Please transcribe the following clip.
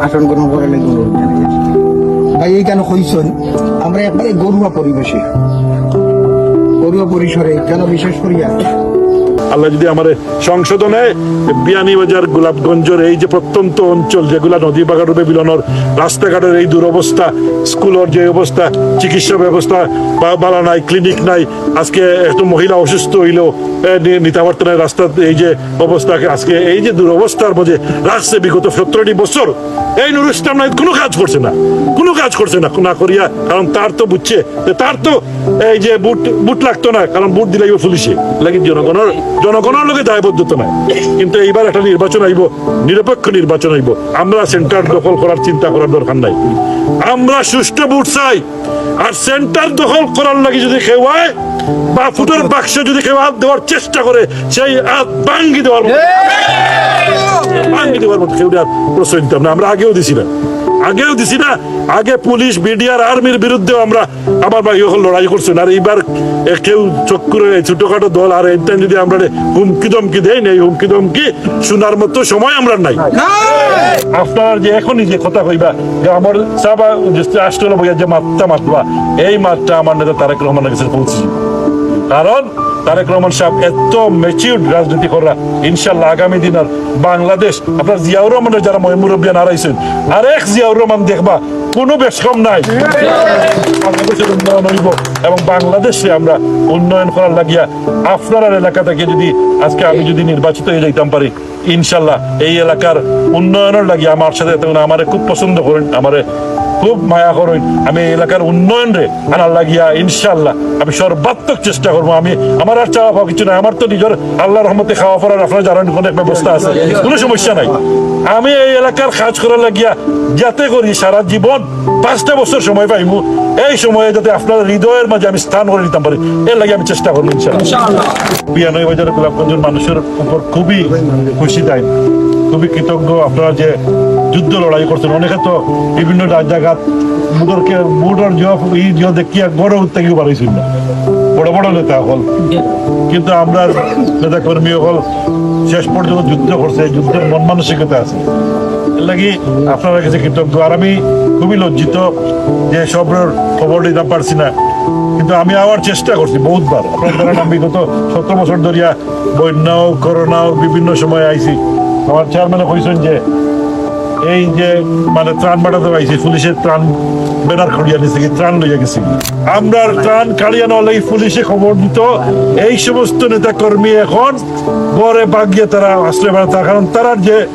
আসন গ্রহণ করে এই কেন আমরা একবারে গরুয়া পরিবেশে। গরুয়া পরিসরে কেন বিশেষ করিয়া আল্লাহ যদি আমার সংশোধনে বিয়ানীবাজার গোলাপগঞ্জের এই যে প্রত্যন্ত অঞ্চল যেগুলা নদী বাগান রূপে বিলানোর রাস্তাঘাটের এই দুরবস্থা স্কুলের যে অবস্থা চিকিৎসা ব্যবস্থা বা- বালা নাই ক্লিনিক নাই আজকে একটু মহিলা অসুস্থ হইলেও এ, নি- নিতে পারতো না রাস্তা এই যে অবস্থা আজকে এই যে দুরবস্থার মধ্যে রাখছে বিগত সতেরোটি বছর এই নুর ইসলাম নাই কোনো কাজ করছে না কোনো কাজ করছে না না করিয়া কারণ তার তো বুঝছে তার তো এই যে বুট বুট লাগতো না কারণ বুট দিলে পুলিশে। লাগে জনগণের জনগণের লোকে দায়বদ্ধতা নাই। কিন্তু এইবার একটা নির্বাচন আইব নিরপেক্ষ নির্বাচন আইব। আমরা সেন্টার দখল করার চিন্তা করার দরকার নাই। আমরা সুষ্ঠু ভোট চাই। আর সেন্টার দখল করার লাগে যদি কেউ হয় বা ফুটের বাক্স যদি কেউ হাত দেওয়ার চেষ্টা করে সেই হাত ভাঙ্গি দেওয়ার মতো ভাঙ্গি দেওয়ার মতো কেউ প্রশ্রয় দিতাম না। আমরা আগেও দিছি না আগেও দিছি না। আগে পুলিশ বিডিআর আর্মির বিরুদ্ধেও আমরা আমার ভাই হল লড়াই করছেন আর এইবার কেউ চক্কুরে ছোটখাটো দল আর এটা যদি আমরা হুমকি দমকি দেয় না, এই হুমকি দমকি শোনার মতো সময় আমরা নাই। আপনার যে এখনই যে কথা কইবা, যে আমার সাবা আসলে যে মাত্রা মাতবা, এই মাত্রা আমার নেতা তারেক রহমানের কাছে পৌঁছেছি কারণ তারেক রহমান সাহেব এত ম্যাচিউর রাজনীতি করা ইনশাল্লাহ আগামী দিনের বাংলাদেশ, আপনার জিয়াউর রহমানের যারা মুরব্বিয়ান হারাইছেন আর এক জিয়াউর রহমান দেখবা, কোনো বেশ কম নাই। বাংলাদেশের উন্নয়ন হইব এবং বাংলাদেশে আমরা উন্নয়ন করার লাগিয়া আপনার এলাকা থেকে যদি আজকে আমি যদি নির্বাচিত হয়ে যাইতাম পারি ইনশাল্লাহ এই এলাকার উন্নয়নের লাগিয়া আমার সাথে আমারে খুব পছন্দ করেন, আমারে খুব মায়া করেন। আমি এলাকার উন্নয়ন রে। আনার লাগিয়া ইনশাল্লাহ আমি সর্বাত্মক চেষ্টা করব। আমি আমার আর চাওয়া পাওয়া কিছু নাই। আমার তো নিজের আল্লাহ রহমতে খাওয়া পড়ার আপনারা জানেন অনেক ব্যবস্থা আছে। কোনো সমস্যা নাই। আমি এই এলাকার কাজ করার লাগিয়া যাতে করি সারা জীবন পাঁচটা বছর সময় পাইব এই সময়ে যাতে আপনার হৃদয়ের মাঝে আমি স্থান করে নিতাম পারি। এর লাগে আমি চেষ্টা করব ইনশাল্লাহ বিয়ানব্বই বাজারের গোলাপগঞ্জের মানুষের উপর খুবই খুশি দেয় খুবই কৃতজ্ঞ আপনারা যে যুদ্ধ লড়াই করছেন। অনেকে তো বিভিন্ন জায়গা মুদরকে মুদর জব ই জব দেখিয়া গড় উঠতে গিয়ে পারাইছিল না বড় বড় নেতা হল। কিন্তু আমরা নেতা কর্মী হল, শেষ পর্যন্ত যুদ্ধ করছে। যুদ্ধের মন মানসিকতা আছে। লাগি আপনার কাছে কৃতজ্ঞ। আর আমি খুবই লজ্জিত যে সবের খবর দিতে পারছি না। কিন্তু আমি আবার চেষ্টা করছি বহুতবার। আপনার আমি গত সতেরো বছর ধরিয়া বন্যাও, করোনাও বিভিন্ন সময় আইছি। আমার চেয়ারম্যানে কইছেন যে এই যে মানে ত্রাণ বাড়াতে পাইছি, পুলিশের ত্রাণ বেনার খড়িয়া নিছে, কি ত্রাণ লইয়া গেছি। আমরা ত্রাণ কাড়িয়া নেওয়ার লাগি পুলিশে খবর দিত, এই সমস্ত নেতা কর্মী এখন গড়ে বাগিয়ে তারা আশ্রয় বাড়াতে কারণ তারা যে